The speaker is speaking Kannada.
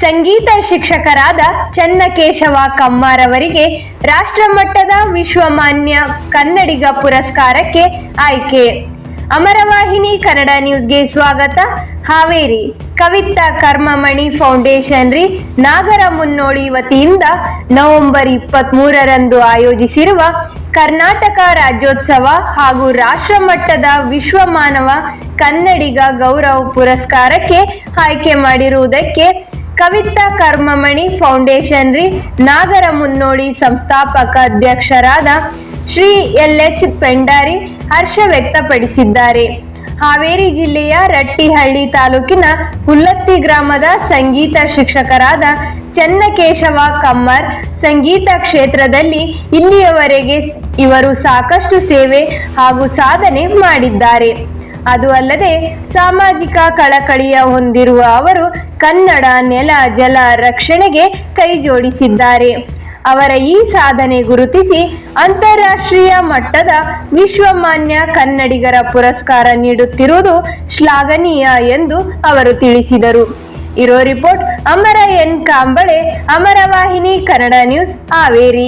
ಸಂಗೀತ ಶಿಕ್ಷಕರಾದ ಚನ್ನಕೇಶವ ಕಮ್ಮಾರವರಿಗೆ ರಾಷ್ಟ್ರಮಟ್ಟದ ವಿಶ್ವಮಾನ್ಯ ಕನ್ನಡಿಗ ಪುರಸ್ಕಾರಕ್ಕೆ ಆಯ್ಕೆ. ಅಮರವಾಹಿನಿ ಕನ್ನಡ ನ್ಯೂಸ್ಗೆ ಸ್ವಾಗತ. ಹಾವೇರಿ ಕವಿತಾ ಕರ್ಮಮಣಿ ಫೌಂಡೇಶನ್ ರೀ ನಾಗರ ಮುನ್ನೋಳಿ ವತಿಯಿಂದ ನವೆಂಬರ್ ಇಪ್ಪತ್ತ್ ಮೂರರಂದು ಆಯೋಜಿಸಿರುವ ಕರ್ನಾಟಕ ರಾಜ್ಯೋತ್ಸವ ಹಾಗೂ ರಾಷ್ಟ್ರಮಟ್ಟದ ವಿಶ್ವಮಾನವ ಕನ್ನಡಿಗ ಗೌರವ ಪುರಸ್ಕಾರಕ್ಕೆ ಆಯ್ಕೆ ಮಾಡಿರುವುದಕ್ಕೆ ಕವಿತಾ ಕರ್ಮಮಣಿ ಫೌಂಡೇಶನ್ ರೀ. ನಾಗರ ಮುನ್ನೋಡಿ ಸಂಸ್ಥಾಪಕ ಅಧ್ಯಕ್ಷರಾದ ಶ್ರೀ ಎಲ್ ಎಚ್ ಪೆಂಡಾರಿ ಹರ್ಷ ವ್ಯಕ್ತಪಡಿಸಿದ್ದಾರೆ. ಹಾವೇರಿ ಜಿಲ್ಲೆಯ ರಟ್ಟಿಹಳ್ಳಿ ತಾಲೂಕಿನ ಹುಲ್ಲತ್ತಿ ಗ್ರಾಮದ ಸಂಗೀತ ಶಿಕ್ಷಕರಾದ ಚನ್ನಕೇಶವ ಕಮ್ಮರ್ ಸಂಗೀತ ಕ್ಷೇತ್ರದಲ್ಲಿ ಇಲ್ಲಿಯವರೆಗೆ ಇವರು ಸಾಕಷ್ಟು ಸೇವೆ ಹಾಗೂ ಸಾಧನೆ ಮಾಡಿದ್ದಾರೆ. ಅದು ಅಲ್ಲದೆ ಸಾಮಾಜಿಕ ಕಳಕಳಿಯ ಹೊಂದಿರುವ ಅವರು ಕನ್ನಡ ನೆಲ ಜಲ ರಕ್ಷಣೆಗೆ ಕೈಜೋಡಿಸಿದ್ದಾರೆ ಅವರ ಈ ಸಾಧನೆ ಗುರುತಿಸಿ ಅಂತಾರಾಷ್ಟ್ರೀಯ ಮಟ್ಟದ ವಿಶ್ವಮಾನ್ಯ ಕನ್ನಡಿಗರ ಪುರಸ್ಕಾರ ನೀಡುತ್ತಿರುವುದು ಶ್ಲಾಘನೀಯ ಎಂದು ಅವರು ತಿಳಿಸಿದರು. ಇರೋ report Amara N Kamble Amaravahini Kannada news Haveri.